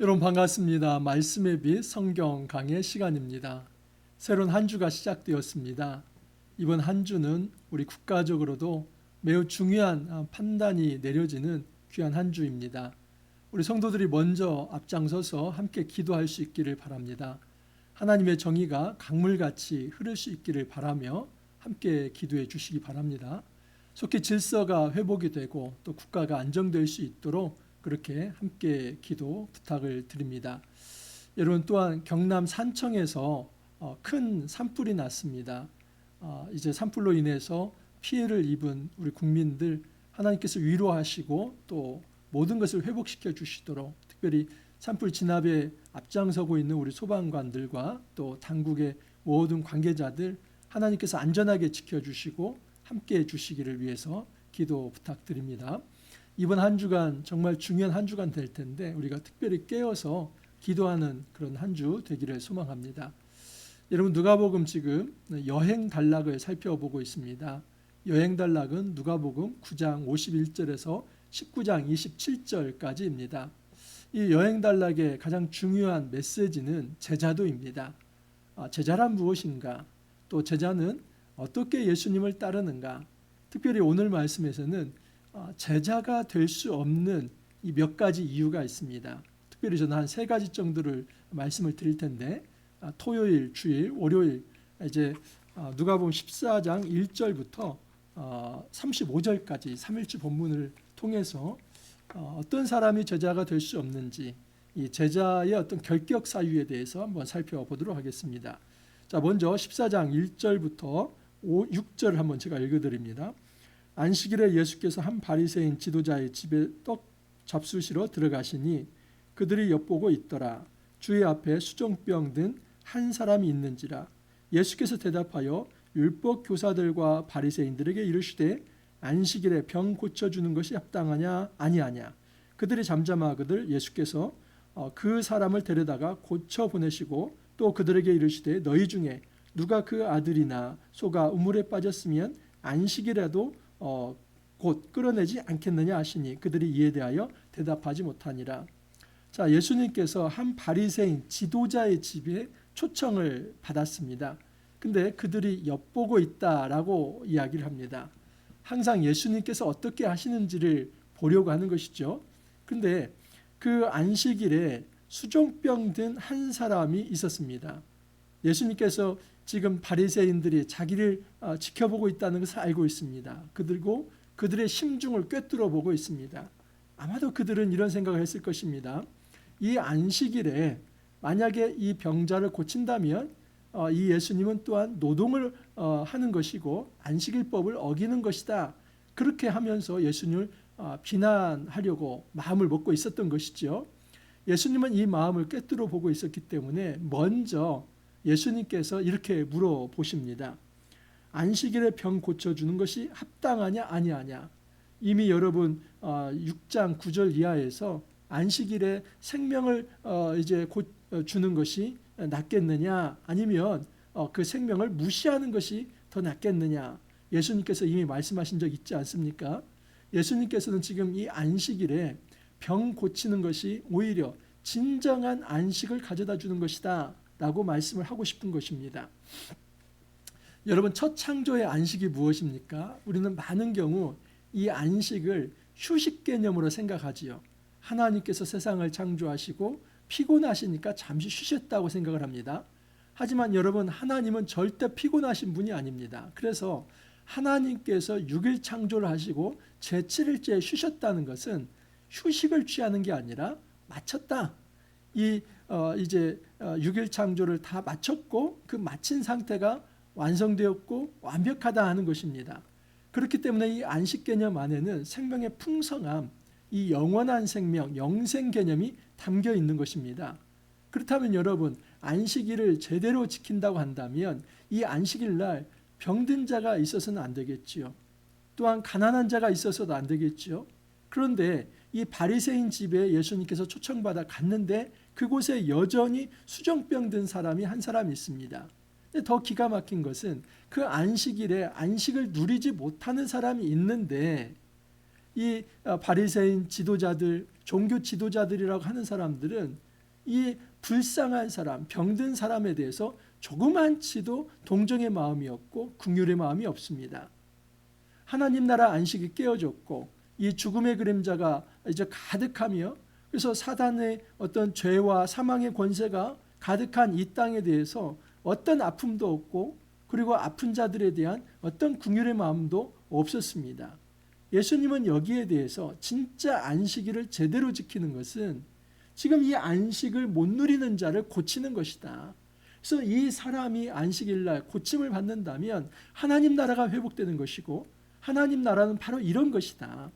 여러분 반갑습니다. 말씀의 빛 성경 강의 시간입니다. 새로운 한 주가 시작되었습니다. 이번 한 주는 우리 국가적으로도 매우 중요한 아, 판단이 내려지는 귀한 한 주입니다. 우리 성도들이 먼저 앞장서서 함께 기도할 수 있기를 바랍니다. 하나님의 정의가 강물같이 흐를 수 있기를 바라며 함께 기도해 주시기 바랍니다. 속히 질서가 회복이 되고 또 국가가 안정될 수 있도록 그렇게 함께 기도 부탁을 드립니다. 여러분 또한 경남 산청에서 어, 큰 산불이 났습니다. 어, 이제 산불로 인해서 피해를 입은 우리 국민들 하나님께서 위로하시고 또 모든 것을 회복시켜 주시도록 특별히 산불 진압에 앞장서고 있는 우리 소방관들과 또 당국의 모든 관계자들 하나님께서 안전하게 지켜주시고 함께 해 주시기를 위해서 기도 부탁드립니다. 이번 한 주간 정말 중요한 한 주간 될 텐데 우리가 특별히 깨어서 기도하는 그런 한 주 되기를 소망합니다. 여러분 누가복음 지금 여행 단락을 살펴보고 있습니다. 여행 단락은 누가복음 9장 51절에서 19장 27절까지입니다. 이 여행 단락의 가장 중요한 메시지는 제자도입니다. 아, 제자란 무엇인가? 또 제자는 어떻게 예수님을 따르는가? 특별히 오늘 말씀에서는 아, 제자가 될 수 없는 이 몇 가지 이유가 있습니다. 특별히 저는 한 세 가지 정도를 말씀을 드릴 텐데 아, 토요일, 주일, 월요일 이제 아, 누가복음 14장 1절부터 35절까지 3일주 본문을 통해서 어, 어떤 사람이 제자가 될 수 없는지 이 제자의 어떤 결격 사유에 대해서 한번 살펴보도록 하겠습니다. 자, 먼저 14장 1절부터 5, 6절 한번 제가 읽어드립니다. 안식일에 예수께서 한 바리새인 지도자의 집에 떡 잡수시러 들어가시니 그들이 엿보고 있더라. 주의 앞에 수종병 든 한 사람이 있는지라. 예수께서 대답하여 율법 교사들과 바리새인들에게 이르시되 안식일에 병 고쳐 주는 것이 합당하냐 아니하냐. 그들이 잠잠하거들 예수께서 어, 그 사람을 데려다가 고쳐 보내시고 또 그들에게 이르시되 너희 중에 누가 그 아들이나 소가 우물에 빠졌으면 안식이라도 어, 곧 끌어내지 않겠느냐 하시니 그들이 이에 대하여 대답하지 못하니라. 자 예수님께서 한 바리새인 지도자의 집에 초청을 받았습니다. 근데 그들이 엿보고 있다라고 이야기를 합니다. 항상 예수님께서 어떻게 하시는지를 보려고 하는 것이죠. 근데 그 안식일에 수종병 든 한 사람이 있었습니다. 예수님께서 지금 바리새인들이 자기를 어, 지켜보고 있다는 것을 알고 있습니다. 그들고 그들의 심중을 꿰뚫어 보고 있습니다. 아마도 그들은 이런 생각을 했을 것입니다. 이 안식일에 만약에 이 병자를 고친다면 어, 이 예수님은 또한 노동을 어, 하는 것이고 안식일법을 어기는 것이다. 그렇게 하면서 예수님을 비난하려고 마음을 먹고 있었던 것이죠. 예수님은 이 마음을 꿰뚫어 보고 있었기 때문에 먼저 예수님께서 이렇게 물어보십니다. 안식일에 병 고쳐주는 것이 합당하냐 아니하냐. 이미 여러분 6장 어, 9절 이하에서 안식일에 생명을 어, 이제 어, 주는 것이 낫겠느냐 아니면 그 생명을 무시하는 것이 더 낫겠느냐. 예수님께서 이미 말씀하신 적 있지 않습니까? 예수님께서는 지금 이 안식일에 병 고치는 것이 오히려 진정한 안식을 가져다 주는 것이다. 라고 말씀을 하고 싶은 것입니다. 여러분, 첫 창조의 안식이 무엇입니까? 우리는 많은 경우 이 안식을 휴식 개념으로 생각하지요. 하나님께서 세상을 창조하시고 피곤하시니까 잠시 쉬셨다고 생각을 합니다. 하지만 여러분, 하나님은 절대 피곤하신 분이 아닙니다. 그래서 하나님께서 6일 창조를 하시고 제7일째 쉬셨다는 것은 휴식을 취하는 게 아니라 마쳤다. 이 어, 이제 어, 6일 창조를 다 마쳤고 그 마친 상태가 완성되었고 완벽하다 하는 것입니다. 그렇기 때문에 이 안식 개념 안에는 생명의 풍성함, 이 영원한 생명, 영생 개념이 담겨 있는 것입니다. 그렇다면 여러분, 안식일을 제대로 지킨다고 한다면 이 안식일 날 병든 자가 있어서는 안 되겠지요. 또한 가난한 자가 있어서도 안 되겠지요. 그런데 이 바리새인 집에 예수님께서 초청받아 갔는데 그곳에 여전히 수정병 든 사람이 한 사람 있습니다. 더 기가 막힌 것은 그 안식일에 안식을 누리지 못하는 사람이 있는데 이 어, 바리새인 지도자들, 종교 지도자들이라고 하는 사람들은 이 불쌍한 사람, 병든 사람에 대해서 조그만치도 동정의 마음이 없고 긍휼의 마음이 없습니다. 하나님 나라 안식이 깨어졌고 이 죽음의 그림자가 이제 가득하며 그래서 사단의 어떤 죄와 사망의 권세가 가득한 이 땅에 대해서 어떤 아픔도 없고 그리고 아픈 자들에 대한 어떤 긍휼의 마음도 없었습니다. 예수님은 여기에 대해서 진짜 안식일을 제대로 지키는 것은 지금 이 안식을 못 누리는 자를 고치는 것이다. 그래서 이 사람이 안식일 날 고침을 받는다면 하나님 나라가 회복되는 것이고 하나님 나라는 바로 이런 것이다.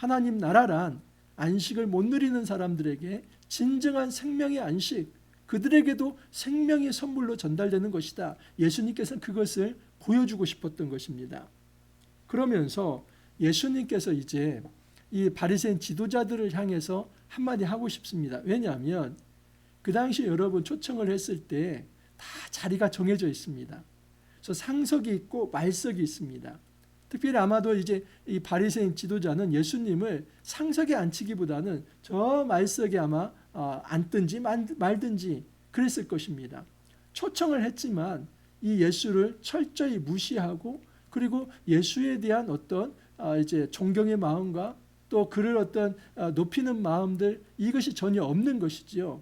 하나님 나라란 안식을 못 누리는 사람들에게 진정한 생명의 안식, 그들에게도 생명의 선물로 전달되는 것이다. 예수님께서는 그것을 보여주고 싶었던 것입니다. 그러면서 예수님께서 이제 이 바리새인 지도자들을 향해서 한마디 하고 싶습니다. 왜냐하면 그 당시 여러분 초청을 했을 때 다 자리가 정해져 있습니다. 그래서 상석이 있고 말석이 있습니다. 특별히 아마도 이제 이 바리새인 지도자는 예수님을 상석에 앉히기보다는 저 말석에 아마 어, 앉든지 말든지 그랬을 것입니다. 초청을 했지만 이 예수를 철저히 무시하고 그리고 예수에 대한 어떤 어, 이제 존경의 마음과 또 그를 어떤 어, 높이는 마음들 이것이 전혀 없는 것이지요.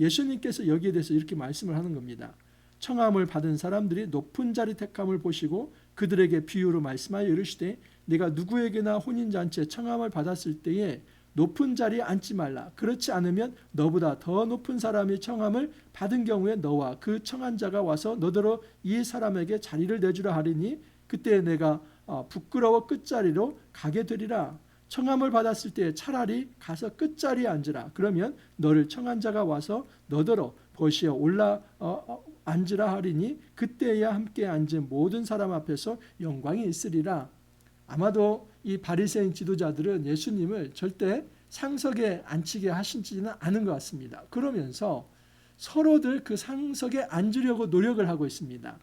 예수님께서 여기에 대해서 이렇게 말씀을 하는 겁니다. 청함을 받은 사람들이 높은 자리 택함을 보시고 그들에게 비유로 말씀하여 이르시되 내가 누구에게나 혼인 잔치에 청함을 받았을 때에 높은 자리에 앉지 말라. 그렇지 않으면 너보다 더 높은 사람이 청함을 받은 경우에 너와 그 청한 자가 와서 너더러 이 사람에게 자리를 내주라 하리니 그때 내가 어, 부끄러워 끝자리로 가게 되리라. 청함을 받았을 때 차라리 가서 끝자리에 앉으라. 그러면 너를 청한 자가 와서 너더러 보시어 올라 어, 어, 앉으라 하리니 그때야 함께 앉은 모든 사람 앞에서 영광이 있으리라. 아마도 이 바리새인 지도자들은 예수님을 절대 상석에 앉히게 하신지는 않은 것 같습니다. 그러면서 서로들 그 상석에 앉으려고 노력을 하고 있습니다.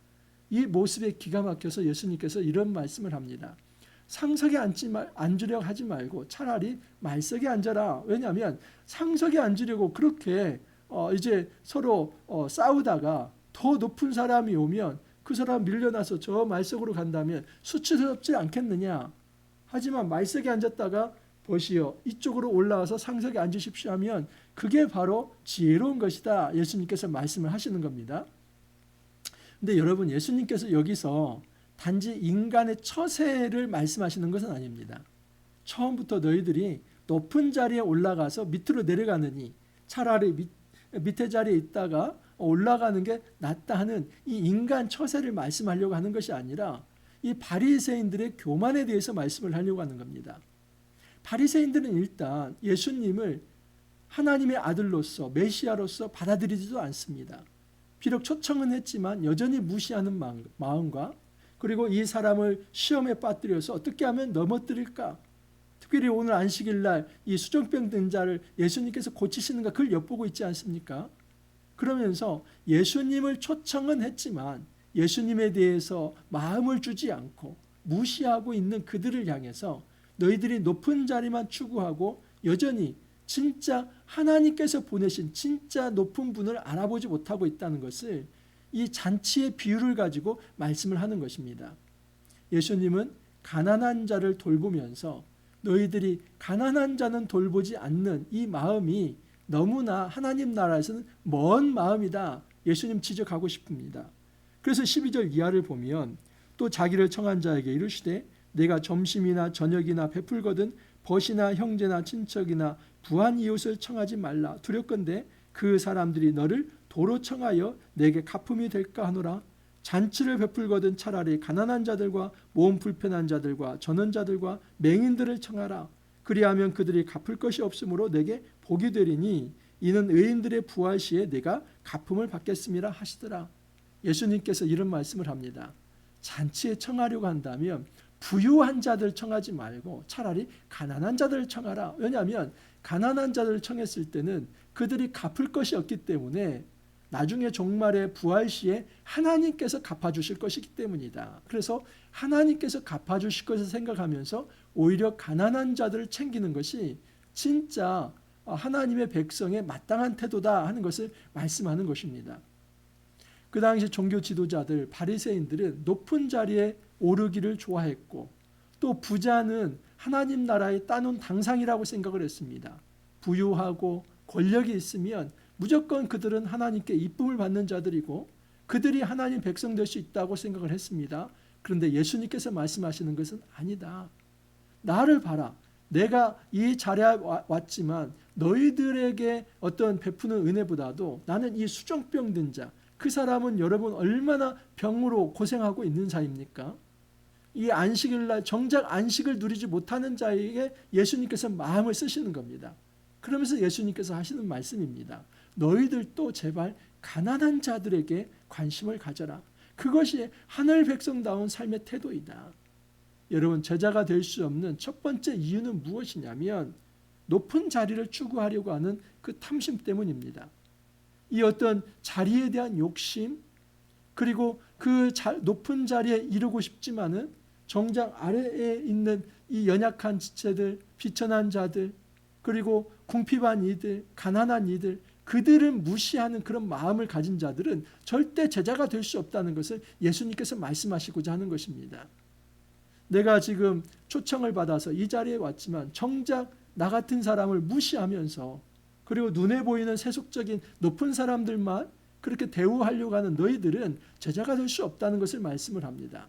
이 모습에 기가 막혀서 예수님께서 이런 말씀을 합니다. 상석에 앉지 말, 앉으려고 하지 말고 차라리 말석에 앉아라. 왜냐하면 상석에 앉으려고 그렇게 어 이제 서로 어 싸우다가 더 높은 사람이 오면 그 사람 밀려나서 저 말석으로 간다면 수치스럽지 않겠느냐. 하지만 말석에 앉았다가 보시오 이쪽으로 올라와서 상석에 앉으십시오 하면 그게 바로 지혜로운 것이다. 예수님께서 말씀을 하시는 겁니다. 근데 여러분 예수님께서 여기서 단지 인간의 처세를 말씀하시는 것은 아닙니다. 처음부터 너희들이 높은 자리에 올라가서 밑으로 내려가느니 차라리 밑, 밑에 자리에 있다가 올라가는 게 낫다 하는 이 인간 처세를 말씀하려고 하는 것이 아니라 이 바리새인들의 교만에 대해서 말씀을 하려고 하는 겁니다. 바리새인들은 일단 예수님을 하나님의 아들로서 메시아로서 받아들이지도 않습니다. 비록 초청은 했지만 여전히 무시하는 마음과 그리고 이 사람을 시험에 빠뜨려서 어떻게 하면 넘어뜨릴까? 특별히 오늘 안식일 날 이 수정병 든 자를 예수님께서 고치시는가 그걸 엿보고 있지 않습니까? 그러면서 예수님을 초청은 했지만 예수님에 대해서 마음을 주지 않고 무시하고 있는 그들을 향해서 너희들이 높은 자리만 추구하고 여전히 진짜 하나님께서 보내신 진짜 높은 분을 알아보지 못하고 있다는 것을 이 잔치의 비유를 가지고 말씀을 하는 것입니다. 예수님은 가난한 자를 돌보면서 너희들이 가난한 자는 돌보지 않는 이 마음이 너무나 하나님 나라에서는 먼 마음이다. 예수님 지적하고 싶습니다. 그래서 12절 이하를 보면 또 자기를 청한 자에게 이르시되 내가 점심이나 저녁이나 베풀거든 벗이나 형제나 친척이나 부한 이웃을 청하지 말라 두렵건대 그 사람들이 너를 도로 청하여 내게 가품이 될까 하노라 잔치를 베풀거든 차라리 가난한 자들과 몸 불편한 자들과 전원자들과 맹인들을 청하라 그리하면 그들이 갚을 것이 없으므로 내게 복이 되리니 이는 의인들의 부활 시에 내가 갚음을 받겠습니다 하시더라. 예수님께서 이런 말씀을 합니다. 잔치에 청하려고 한다면 부유한 자들 청하지 말고 차라리 가난한 자들을 청하라. 왜냐하면 가난한 자들을 청했을 때는 그들이 갚을 것이 없기 때문에 나중에 종말의 부활 시에 하나님께서 갚아주실 것이기 때문이다. 그래서 하나님께서 갚아주실 것을 생각하면서 오히려 가난한 자들을 챙기는 것이 진짜 하나님의 백성의 마땅한 태도다 하는 것을 말씀하는 것입니다. 그 당시 종교 지도자들 바리새인들은 높은 자리에 오르기를 좋아했고 또 부자는 하나님 나라의 따놓은 당상이라고 생각을 했습니다. 부유하고 권력이 있으면 무조건 그들은 하나님께 이쁨을 받는 자들이고 그들이 하나님 백성 될 수 있다고 생각을 했습니다. 그런데 예수님께서 말씀하시는 것은 아니다. 나를 봐라. 내가 이 자리에 왔지만 너희들에게 어떤 베푸는 은혜보다도 나는 이 수정병 든 자, 그 사람은 여러분 얼마나 병으로 고생하고 있는 자입니까? 이 안식일 날 정작 안식을 누리지 못하는 자에게 예수님께서 마음을 쓰시는 겁니다. 그러면서 예수님께서 하시는 말씀입니다. 너희들도 제발 가난한 자들에게 관심을 가져라. 그것이 하늘 백성다운 삶의 태도이다. 여러분 제자가 될 수 없는 첫 번째 이유는 무엇이냐면 높은 자리를 추구하려고 하는 그 탐심 때문입니다. 이 어떤 자리에 대한 욕심 그리고 그 높은 자리에 이르고 싶지만은 정작 아래에 있는 이 연약한 지체들, 비천한 자들, 그리고 궁핍한 이들, 가난한 이들, 그들을 무시하는 그런 마음을 가진 자들은 절대 제자가 될 수 없다는 것을 예수님께서 말씀하시고자 하는 것입니다. 내가 지금 초청을 받아서 이 자리에 왔지만 정작 나 같은 사람을 무시하면서 그리고 눈에 보이는 세속적인 높은 사람들만 그렇게 대우하려고 하는 너희들은 제자가 될 수 없다는 것을 말씀을 합니다.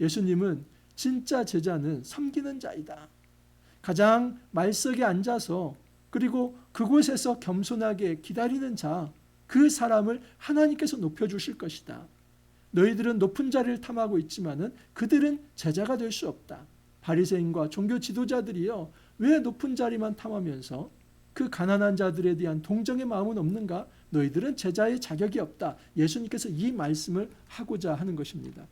예수님은 진짜 제자는 섬기는 자이다. 가장 말석에 앉아서 그리고 그곳에서 겸손하게 기다리는 자, 그 사람을 하나님께서 높여주실 것이다. 너희들은 높은 자리를 탐하고 있지만은 그들은 제자가 될 수 없다. 바리새인과 종교 지도자들이요 왜 높은 자리만 탐하면서 그 가난한 자들에 대한 동정의 마음은 없는가? 너희들은 제자의 자격이 없다. 예수님께서 이 말씀을 하고자 하는 것입니다.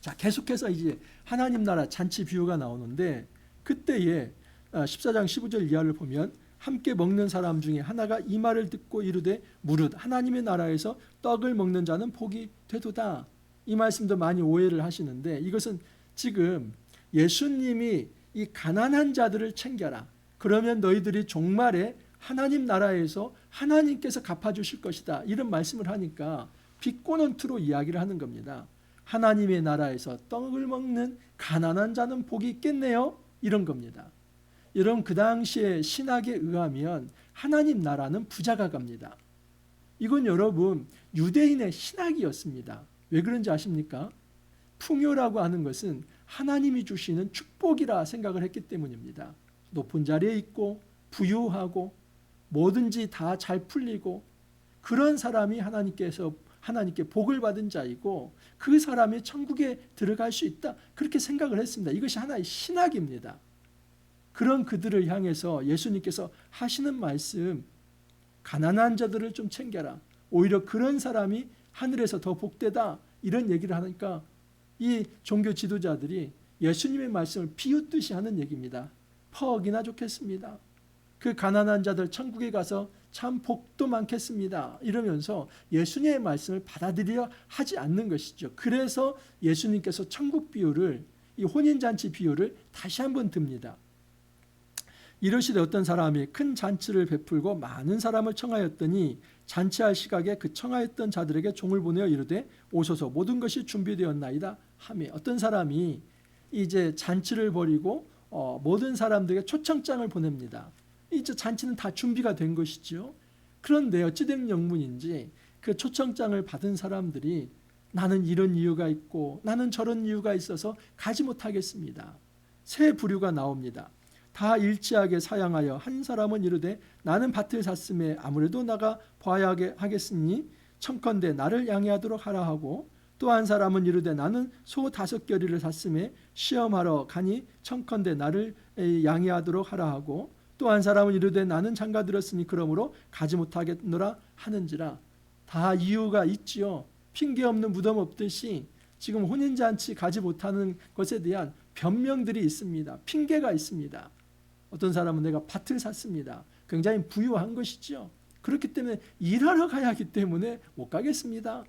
자, 계속해서 이제 하나님 나라 잔치 비유가 나오는데 그때에 14장 아, 15절 이하를 보면 함께 먹는 사람 중에 하나가 이 말을 듣고 이르되 무릇 하나님의 나라에서 떡을 먹는 자는 복이 되도다. 이 말씀도 많이 오해를 하시는데 이것은 지금 예수님이 이 가난한 자들을 챙겨라. 그러면 너희들이 종말에 하나님 나라에서 하나님께서 갚아주실 것이다. 이런 말씀을 하니까 비꼬넌트로 이야기를 하는 겁니다. 하나님의 나라에서 떡을 먹는 가난한 자는 복이 있겠네요. 이런 겁니다. 여러분 그 당시에 신학에 의하면 하나님 나라는 부자가 갑니다. 이건 여러분 유대인의 신학이었습니다. 왜 그런지 아십니까? 풍요라고 하는 것은 하나님이 주시는 축복이라 생각을 했기 때문입니다. 높은 자리에 있고 부유하고 뭐든지 다 잘 풀리고 그런 사람이 하나님께서 하나님께 복을 받은 자이고 그 사람이 천국에 들어갈 수 있다 그렇게 생각을 했습니다. 이것이 하나의 신학입니다. 그런 그들을 향해서 예수님께서 하시는 말씀 가난한 자들을 좀 챙겨라. 오히려 그런 사람이 하늘에서 더 복되다 이런 얘기를 하니까 이 종교 지도자들이 예수님의 말씀을 비웃듯이 하는 얘기입니다. 퍽이나 좋겠습니다. 그 가난한 자들 천국에 가서 참 복도 많겠습니다. 이러면서 예수님의 말씀을 받아들여 하지 않는 것이죠. 그래서 예수님께서 천국 비유를 이 혼인잔치 비유를 다시 한번 듭니다. 이러시되 어떤 사람이 큰 잔치를 베풀고 많은 사람을 청하였더니 잔치할 시각에 그 청하였던 자들에게 종을 보내어 이르되 오소서 모든 것이 준비되었나이다 하며 어떤 사람이 이제 잔치를 벌이고 어, 모든 사람들에게 초청장을 보냅니다. 이제 잔치는 다 준비가 된 것이죠. 그런데 어찌된 영문인지 그 초청장을 받은 사람들이 나는 이런 이유가 있고 나는 저런 이유가 있어서 가지 못하겠습니다. 새 부류가 나옵니다. 다 일치하게 사양하여 한 사람은 이르되 나는 밭을 샀음에 아무래도 나가 봐야 하겠으니 청컨대 나를 양해하도록 하라 하고 또 한 사람은 이르되 나는 소 다섯 결의를 샀음에 시험하러 가니 청컨대 나를 양해하도록 하라 하고 또 한 사람은 이르되 나는 장가 들었으니 그러므로 가지 못하겠노라 하는지라. 다 이유가 있지요. 핑계 없는 무덤 없듯이 지금 혼인잔치 가지 못하는 것에 대한 변명들이 있습니다. 핑계가 있습니다 어떤 사람은 내가 밭을 샀습니다. 굉장히 부유한 것이죠. 그렇기 때문에 일하러 가야 하기 때문에 못 가겠습니다.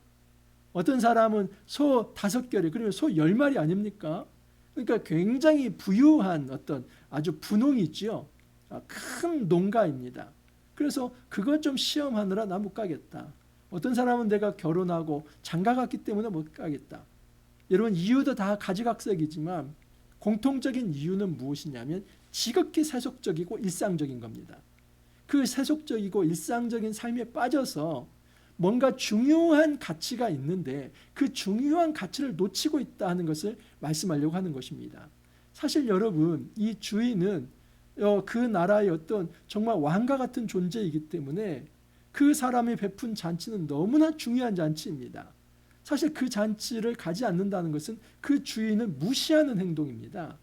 어떤 사람은 소 다섯 결이 그러면 소 열 마리 아닙니까? 그러니까 굉장히 부유한 어떤 아주 분홍이 있죠. 아, 큰 농가입니다. 그래서 그것 좀 시험하느라 나 못 가겠다. 어떤 사람은 내가 결혼하고 장가 갔기 때문에 못 가겠다. 여러분 이유도 다 가지각색이지만 공통적인 이유는 무엇이냐면 지극히 세속적이고 일상적인 겁니다. 그 세속적이고 일상적인 삶에 빠져서 뭔가 중요한 가치가 있는데 그 중요한 가치를 놓치고 있다 하는 것을 말씀하려고 하는 것입니다. 사실 여러분 이 주인은 어, 그 나라의 어떤 정말 왕과 같은 존재이기 때문에 그 사람이 베푼 잔치는 너무나 중요한 잔치입니다. 사실 그 잔치를 가지 않는다는 것은 그 주인을 무시하는 행동입니다.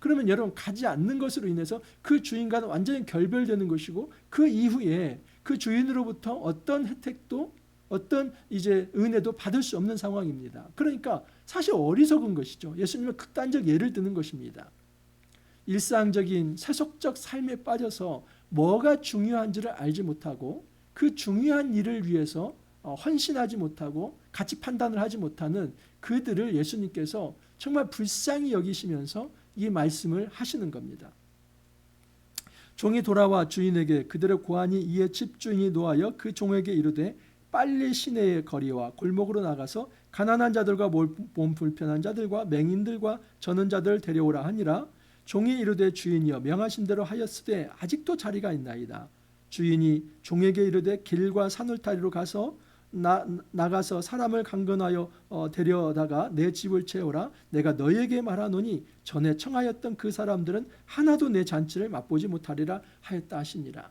그러면 여러분 가지 않는 것으로 인해서 그 주인과는 완전히 결별되는 것이고 그 이후에 그 주인으로부터 어떤 혜택도 어떤 이제 은혜도 받을 수 없는 상황입니다. 그러니까 사실 어리석은 것이죠. 예수님은 극단적 예를 드는 것입니다. 일상적인 세속적 삶에 빠져서 뭐가 중요한지를 알지 못하고 그 중요한 일을 위해서 어, 헌신하지 못하고 가치 판단을 하지 못하는 그들을 예수님께서 정말 불쌍히 여기시면서 이 말씀을 하시는 겁니다. 종이 돌아와 주인에게 그들의 고환이 이에 집주인이 노하여 그 종에게 이르되 빨리 시내의 거리와 골목으로 나가서 가난한 자들과 몸 불편한 자들과 맹인들과 저는 자들을 데려오라 하니라 종이 이르되 주인이여 명하신 대로 하였으되 아직도 자리가 있나이다 주인이 종에게 이르되 길과 산울타리로 가서 나, 나가서 사람을 강건하여 어, 데려다가 내 집을 채우라 내가 너에게 말하노니 전에 청하였던 그 사람들은 하나도 내 잔치를 맛보지 못하리라 하였다 하시니라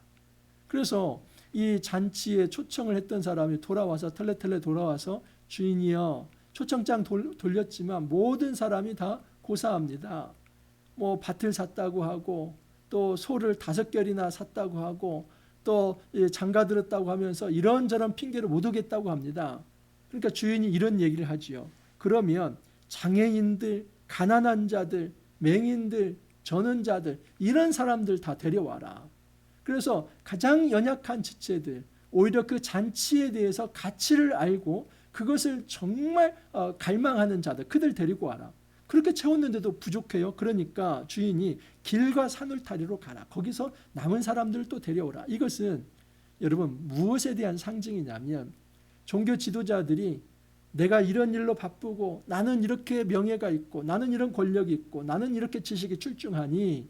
그래서 이 잔치에 초청을 했던 사람이 돌아와서 텔레텔레 돌아와서 주인이여 초청장 돌, 돌렸지만 모든 사람이 다 고사합니다. 뭐 밭을 샀다고 하고 또 소를 다섯 결이나 샀다고 하고 또 장가 들었다고 하면서 이런저런 핑계를 못 오겠다고 합니다. 그러니까 주인이 이런 얘기를 하지요. 그러면 장애인들, 가난한 자들, 맹인들, 전원 자들 이런 사람들 다 데려와라. 그래서 가장 연약한 지체들 오히려 그 잔치에 대해서 가치를 알고 그것을 정말 어, 갈망하는 자들 그들 데리고 와라. 그렇게 채웠는데도 부족해요. 그러니까 주인이 길과 산울타리로 가라. 거기서 남은 사람들 또 데려오라. 이것은 여러분 무엇에 대한 상징이냐면 종교 지도자들이 내가 이런 일로 바쁘고 나는 이렇게 명예가 있고 나는 이런 권력이 있고 나는 이렇게 지식이 출중하니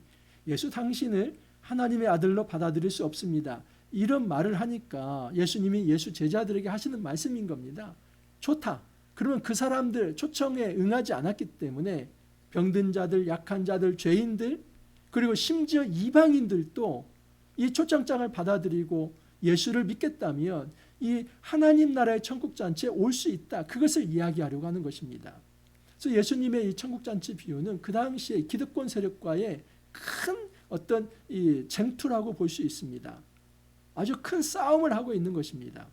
예수 당신을 하나님의 아들로 받아들일 수 없습니다. 이런 말을 하니까 예수님이 예수 제자들에게 하시는 말씀인 겁니다. 좋다. 그러면 그 사람들 초청에 응하지 않았기 때문에 병든 자들, 약한 자들, 죄인들, 그리고 심지어 이방인들도 이 초청장을 받아들이고 예수를 믿겠다면 이 하나님 나라의 천국 잔치에 올 수 있다. 그것을 이야기하려고 하는 것입니다. 그래서 예수님의 이 천국 잔치 비유는 그 당시에 기득권 세력과의 큰 어떤 이 쟁투라고 볼 수 있습니다. 아주 큰 싸움을 하고 있는 것입니다.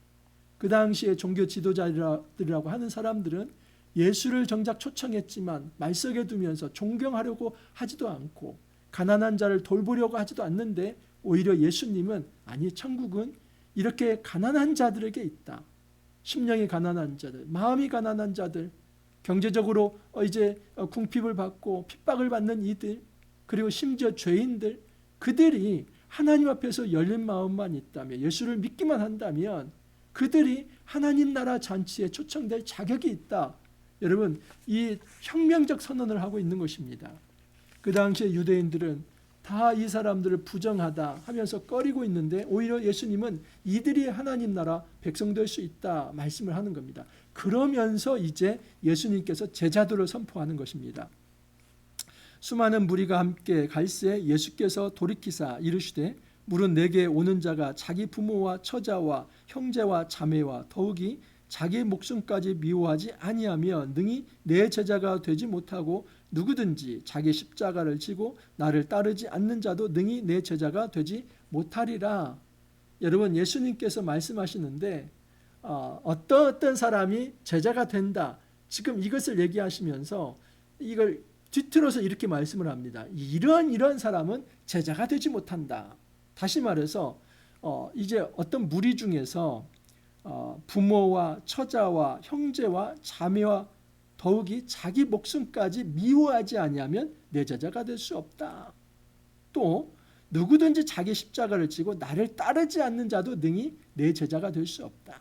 그 당시에 종교 지도자들이라고 하는 사람들은 예수를 정작 초청했지만 말석에 두면서 존경하려고 하지도 않고 가난한 자를 돌보려고 하지도 않는데 오히려 예수님은 아니 천국은 이렇게 가난한 자들에게 있다. 심령이 가난한 자들, 마음이 가난한 자들, 경제적으로 어, 이제 어, 궁핍을 받고 핍박을 받는 이들, 그리고 심지어 죄인들 그들이 하나님 앞에서 열린 마음만 있다면 예수를 믿기만 한다면 그들이 하나님 나라 잔치에 초청될 자격이 있다. 여러분 이 혁명적 선언을 하고 있는 것입니다. 그 당시에 유대인들은 다 이 사람들을 부정하다 하면서 꺼리고 있는데 오히려 예수님은 이들이 하나님 나라 백성 될 수 있다 말씀을 하는 겁니다. 그러면서 이제 예수님께서 제자들을 선포하는 것입니다. 수많은 무리가 함께 갈새 예수께서 돌이키사 이르시되 물은 내게 오는 자가 자기 부모와 처자와 형제와 자매와 더욱이 자기 목숨까지 미워하지 아니하며 능히 내 제자가 되지 못하고 누구든지 자기 십자가를 지고 나를 따르지 않는 자도 능히 내 제자가 되지 못하리라. 여러분 예수님께서 말씀하시는데 어, 어떤 어떤 사람이 제자가 된다. 지금 이것을 얘기하시면서 이걸 뒤틀어서 이렇게 말씀을 합니다. 이런 이런 사람은 제자가 되지 못한다. 다시 말해서 어, 이제 어떤 무리 중에서 어, 부모와 처자와 형제와 자매와 더욱이 자기 목숨까지 미워하지 아니하면 내 제자가 될 수 없다. 또 누구든지 자기 십자가를 지고 나를 따르지 않는 자도 능히 내 제자가 될 수 없다.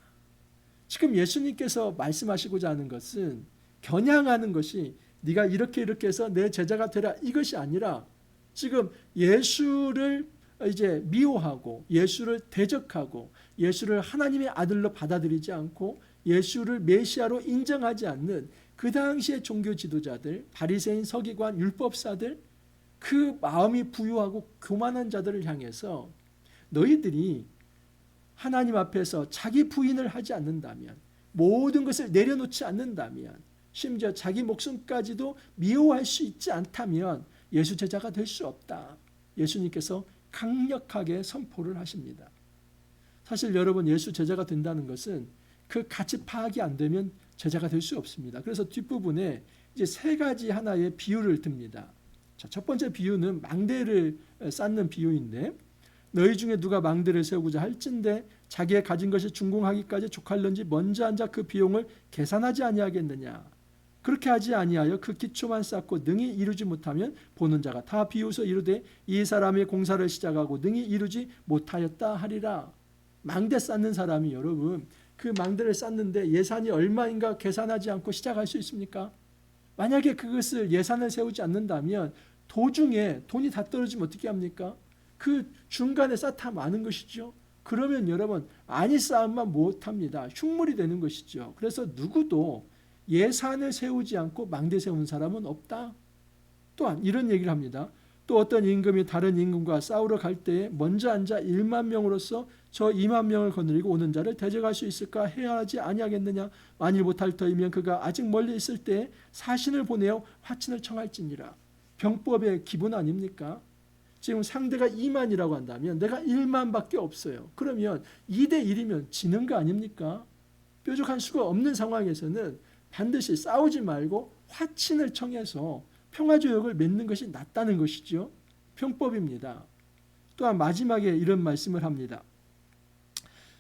지금 예수님께서 말씀하시고자 하는 것은 겨냥하는 것이 네가 이렇게 이렇게 해서 내 제자가 되라 이것이 아니라 지금 예수를 이제 미워하고 예수를 대적하고 예수를 하나님의 아들로 받아들이지 않고 예수를 메시아로 인정하지 않는 그 당시의 종교 지도자들, 바리새인, 서기관, 율법사들 그 마음이 부유하고 교만한 자들을 향해서 너희들이 하나님 앞에서 자기 부인을 하지 않는다면 모든 것을 내려놓지 않는다면 심지어 자기 목숨까지도 미워할 수 있지 않다면 예수 제자가 될 수 없다. 예수님께서 강력하게 선포를 하십니다. 사실 여러분 예수 제자가 된다는 것은 그 가치 파악이 안 되면 제자가 될 수 없습니다. 그래서 뒷부분에 이제 세 가지 하나의 비유를 듭니다. 자, 첫 번째 비유는 망대를 쌓는 비유인데 너희 중에 누가 망대를 세우고자 할진대 자기의 가진 것이 준공하기까지 족할런지 먼저 앉아 그 비용을 계산하지 아니하겠느냐 그렇게 하지 아니하여 그 기초만 쌓고 능히 이루지 못하면 보는 자가 다 비웃어 이르되 이 사람의 공사를 시작하고 능히 이루지 못하였다 하리라 망대 쌓는 사람이 여러분 그 망대를 쌓는데 예산이 얼마인가 계산하지 않고 시작할 수 있습니까? 만약에 그것을 예산을 세우지 않는다면 도중에 돈이 다 떨어지면 어떻게 합니까? 그 중간에 쌓다 마는 것이죠. 그러면 여러분 아니 싸움만 못합니다. 흉물이 되는 것이죠. 그래서 누구도 예산을 세우지 않고 망대 세운 사람은 없다. 또한 이런 얘기를 합니다. 또 어떤 임금이 다른 임금과 싸우러 갈 때에 먼저 앉아 1만 명으로서 저 2만 명을 거느리고 오는 자를 대적할 수 있을까 해야 하지 아니하겠느냐 만일 못할 터이면 그가 아직 멀리 있을 때 사신을 보내어 화친을 청할지니라 병법의 기본 아닙니까? 지금 상대가 2만이라고 한다면 내가 1만밖에 없어요. 그러면 2대 1이면 지는 거 아닙니까? 뾰족한 수가 없는 상황에서는 반드시 싸우지 말고 화친을 청해서 평화조약을 맺는 것이 낫다는 것이죠. 평법입니다. 또한 마지막에 이런 말씀을 합니다.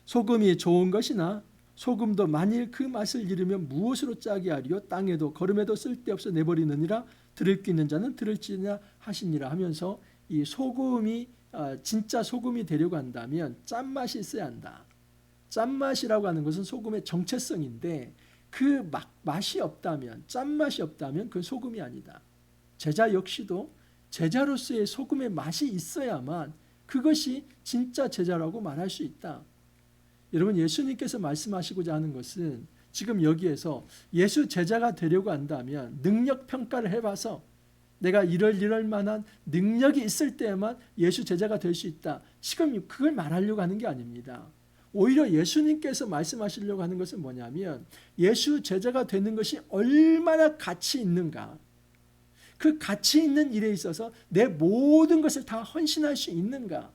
소금이 좋은 것이나 소금도 만일 그 맛을 잃으면 무엇으로 짜게 하리요 땅에도 걸음에도 쓸데없어 내버리느니라 들을 기 있는 자는 들을지냐 하시니라 하면서 이 소금이 아, 진짜 소금이 되려고 한다면 짠맛이 있어야 한다. 짠맛이라고 하는 것은 소금의 정체성인데 그 맛이 없다면 짠맛이 없다면 그 소금이 아니다. 제자 역시도 제자로서의 소금의 맛이 있어야만 그것이 진짜 제자라고 말할 수 있다. 여러분 예수님께서 말씀하시고자 하는 것은 지금 여기에서 예수 제자가 되려고 한다면 능력 평가를 해봐서 내가 이럴 이럴 만한 능력이 있을 때에만 예수 제자가 될 수 있다. 지금 그걸 말하려고 하는 게 아닙니다. 오히려 예수님께서 말씀하시려고 하는 것은 뭐냐면 예수 제자가 되는 것이 얼마나 가치 있는가. 그 가치 있는 일에 있어서 내 모든 것을 다 헌신할 수 있는가.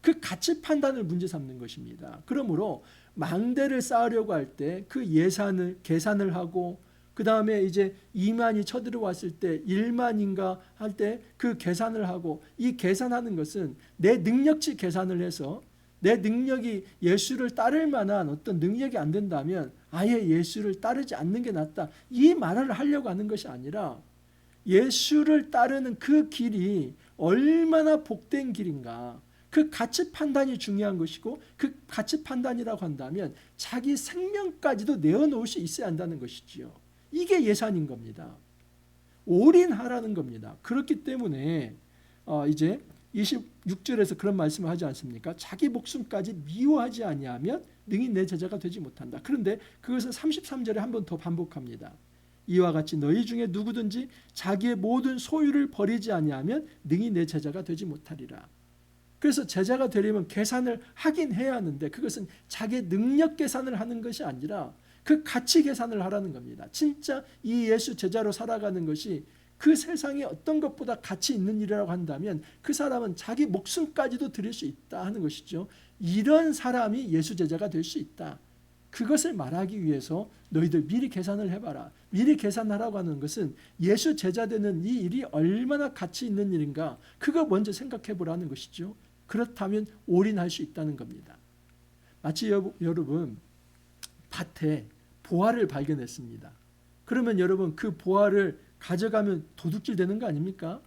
그 가치 판단을 문제 삼는 것입니다. 그러므로 망대를 쌓으려고 할 때 그 예산을 계산을 하고 그 다음에 이제 2만이 쳐들어왔을 때 1만인가 할 때 그 계산을 하고 이 계산하는 것은 내 능력치 계산을 해서 내 능력이 예수를 따를 만한 어떤 능력이 안 된다면 아예 예수를 따르지 않는 게 낫다. 이 말을 하려고 하는 것이 아니라 예수를 따르는 그 길이 얼마나 복된 길인가. 그 가치 판단이 중요한 것이고 그 가치 판단이라고 한다면 자기 생명까지도 내어놓을 수 있어야 한다는 것이지요. 이게 예산인 겁니다. 올인하라는 겁니다. 그렇기 때문에 어 이제 26절에서 그런 말씀을 하지 않습니까? 자기 목숨까지 미워하지 아니하면 능히 내 제자가 되지 못한다. 그런데 그것을 33절에 한 번 더 반복합니다. 이와 같이 너희 중에 누구든지 자기의 모든 소유를 버리지 아니하면 능히 내 제자가 되지 못하리라. 그래서 제자가 되려면 계산을 하긴 해야 하는데 그것은 자기 능력 계산을 하는 것이 아니라 그 가치 계산을 하라는 겁니다. 진짜 이 예수 제자로 살아가는 것이 그 세상에 어떤 것보다 가치 있는 일이라고 한다면 그 사람은 자기 목숨까지도 드릴 수 있다 하는 것이죠. 이런 사람이 예수 제자가 될 수 있다. 그것을 말하기 위해서 너희들 미리 계산을 해봐라. 미리 계산하라고 하는 것은 예수 제자 되는 이 일이 얼마나 가치 있는 일인가. 그거 먼저 생각해 보라는 것이죠. 그렇다면 올인할 수 있다는 겁니다. 마치 여, 여러분 밭에 보화를 발견했습니다. 그러면 여러분 그 보화를 가져가면 도둑질 되는 거 아닙니까?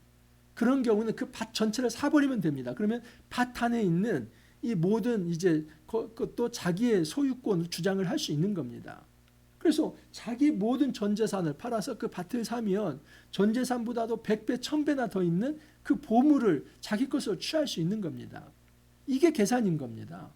그런 경우는 그 밭 전체를 사버리면 됩니다. 그러면 밭 안에 있는 이 모든 이제 그것도 자기의 소유권 주장을 할 수 있는 겁니다. 그래서 자기 모든 전 재산을 팔아서 그 밭을 사면 전 재산보다도 100배, 1000배나 더 있는 그 보물을 자기 것으로 취할 수 있는 겁니다. 이게 계산인 겁니다.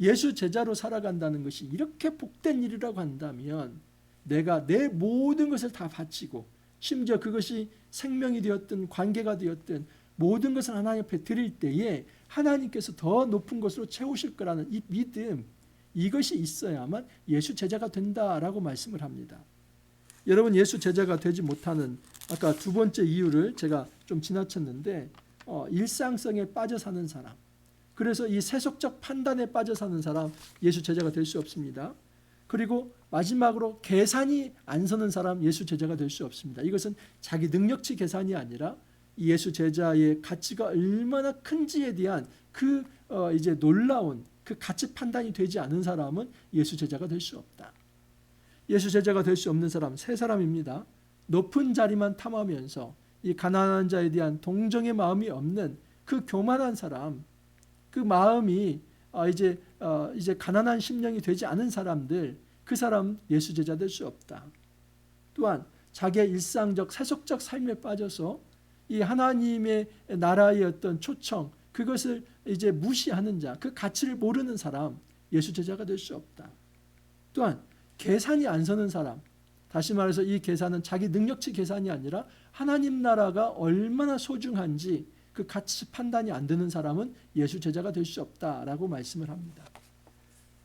예수 제자로 살아간다는 것이 이렇게 복된 일이라고 한다면 내가 내 모든 것을 다 바치고 심지어 그것이 생명이 되었든 관계가 되었든 모든 것을 하나님 앞에 드릴 때에 하나님께서 더 높은 것으로 채우실 거라는 이 믿음 이것이 있어야만 예수 제자가 된다라고 말씀을 합니다. 여러분 예수 제자가 되지 못하는 아까 두 번째 이유를 제가 좀 지나쳤는데 어, 일상성에 빠져 사는 사람. 그래서 이 세속적 판단에 빠져 사는 사람 예수 제자가 될 수 없습니다. 그리고 마지막으로 계산이 안 서는 사람 예수 제자가 될 수 없습니다. 이것은 자기 능력치 계산이 아니라 예수 제자의 가치가 얼마나 큰지에 대한 그 어, 이제 놀라운 그 가치 판단이 되지 않은 사람은 예수 제자가 될 수 없다. 예수 제자가 될 수 없는 사람 세 사람입니다. 높은 자리만 탐하면서 이 가난한 자에 대한 동정의 마음이 없는 그 교만한 사람, 그 마음이 어, 이제 어, 이제 가난한 심령이 되지 않은 사람들, 그 사람 예수 제자 될 수 없다. 또한 자기의 일상적 세속적 삶에 빠져서 이 하나님의 나라의 어떤 초청 그것을 이제 무시하는 자, 그 가치를 모르는 사람 예수 제자가 될 수 없다. 또한 계산이 안 서는 사람, 다시 말해서 이 계산은 자기 능력치 계산이 아니라 하나님 나라가 얼마나 소중한지 그 가치 판단이 안 되는 사람은 예수 제자가 될 수 없다라고 말씀을 합니다.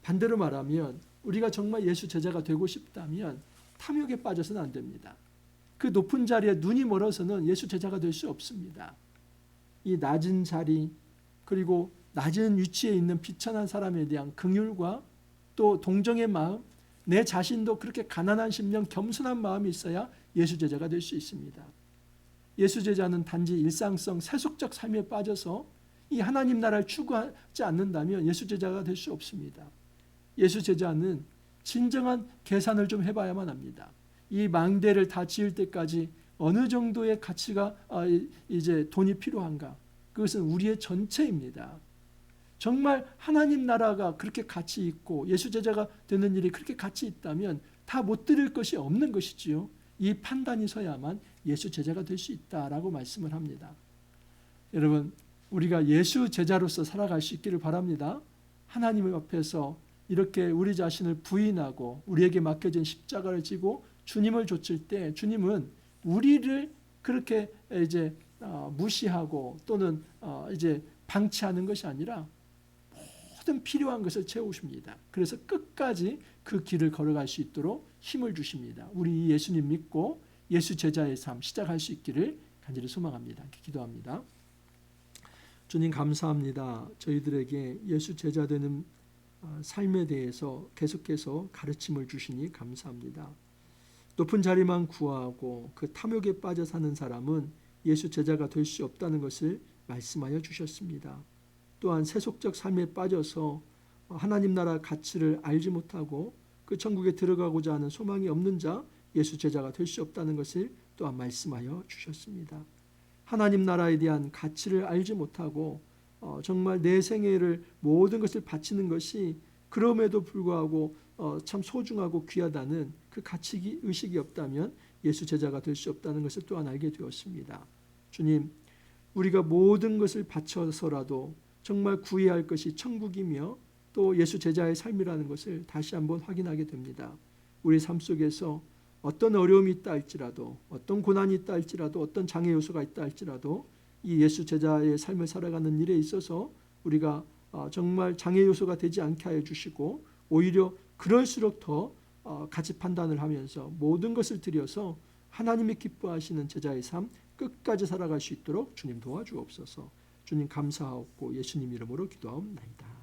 반대로 말하면 우리가 정말 예수 제자가 되고 싶다면 탐욕에 빠져서는 안 됩니다. 그 높은 자리에 눈이 멀어서는 예수 제자가 될 수 없습니다. 이 낮은 자리 그리고 낮은 위치에 있는 비천한 사람에 대한 긍휼과 또 동정의 마음, 내 자신도 그렇게 가난한 심령, 겸손한 마음이 있어야 예수 제자가 될 수 있습니다. 예수 제자는 단지 일상성, 세속적 삶에 빠져서 이 하나님 나라를 추구하지 않는다면 예수 제자가 될 수 없습니다. 예수 제자는 진정한 계산을 좀 해봐야만 합니다. 이 망대를 다 지을 때까지 어느 정도의 가치가 아, 이제 돈이 필요한가? 그것은 우리의 전체입니다. 정말 하나님 나라가 그렇게 가치 있고 예수 제자가 되는 일이 그렇게 가치 있다면 다 못 드릴 것이 없는 것이지요. 이 판단이 서야만 예수 제자가 될 수 있다라고 말씀을 합니다. 여러분, 우리가 예수 제자로서 살아갈 수 있기를 바랍니다. 하나님 앞에서 이렇게 우리 자신을 부인하고 우리에게 맡겨진 십자가를 지고 주님을 좇을 때 주님은 우리를 그렇게 이제 어, 무시하고 또는 어, 이제 방치하는 것이 아니라 모든 필요한 것을 채우십니다. 그래서 끝까지 그 길을 걸어갈 수 있도록 힘을 주십니다. 우리 예수님 믿고 예수 제자의 삶 시작할 수 있기를 간절히 소망합니다. 기도합니다. 주님 감사합니다. 저희들에게 예수 제자 되는 어, 삶에 대해서 계속해서 가르침을 주시니 감사합니다. 높은 자리만 구하고 그 탐욕에 빠져 사는 사람은 예수 제자가 될 수 없다는 것을 말씀하여 주셨습니다. 또한 세속적 삶에 빠져서 하나님 나라 가치를 알지 못하고 그 천국에 들어가고자 하는 소망이 없는 자 예수 제자가 될 수 없다는 것을 또한 말씀하여 주셨습니다. 하나님 나라에 대한 가치를 알지 못하고 어, 정말 내 생애를 모든 것을 바치는 것이 그럼에도 불구하고 어, 참 소중하고 귀하다는 그 가치 의식이 없다면 예수 제자가 될 수 없다는 것을 또한 알게 되었습니다. 주님, 우리가 모든 것을 바쳐서라도 정말 구해야 할 것이 천국이며 또 예수 제자의 삶이라는 것을 다시 한번 확인하게 됩니다. 우리 삶 속에서 어떤 어려움이 있다 할지라도 어떤 고난이 있다 할지라도 어떤 장애 요소가 있다 할지라도 이 예수 제자의 삶을 살아가는 일에 있어서 우리가 어, 정말 장애 요소가 되지 않게 하여 주시고 오히려 그럴수록 더 어, 가치 판단을 하면서 모든 것을 들여서 하나님이 기뻐하시는 제자의 삶 끝까지 살아갈 수 있도록 주님 도와주옵소서. 주님 감사하고 예수님 이름으로 기도하옵나이다.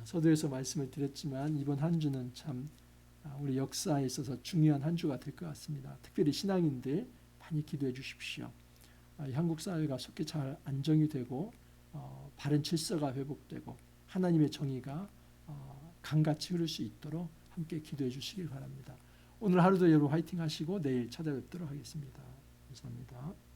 아, 서두에서 말씀을 드렸지만 이번 한 주는 참 아, 우리 역사에 있어서 중요한 한 주가 될 것 같습니다. 특별히 신앙인들 많이 기도해 주십시오. 아, 한국 사회가 속히 잘 안정이 되고 어, 바른 질서가 회복되고 하나님의 정의가 어, 강같이 흐를 수 있도록 함께 기도해 주시길 바랍니다. 오늘 하루도 여러분 화이팅 하시고 내일 찾아뵙도록 하겠습니다. 감사합니다.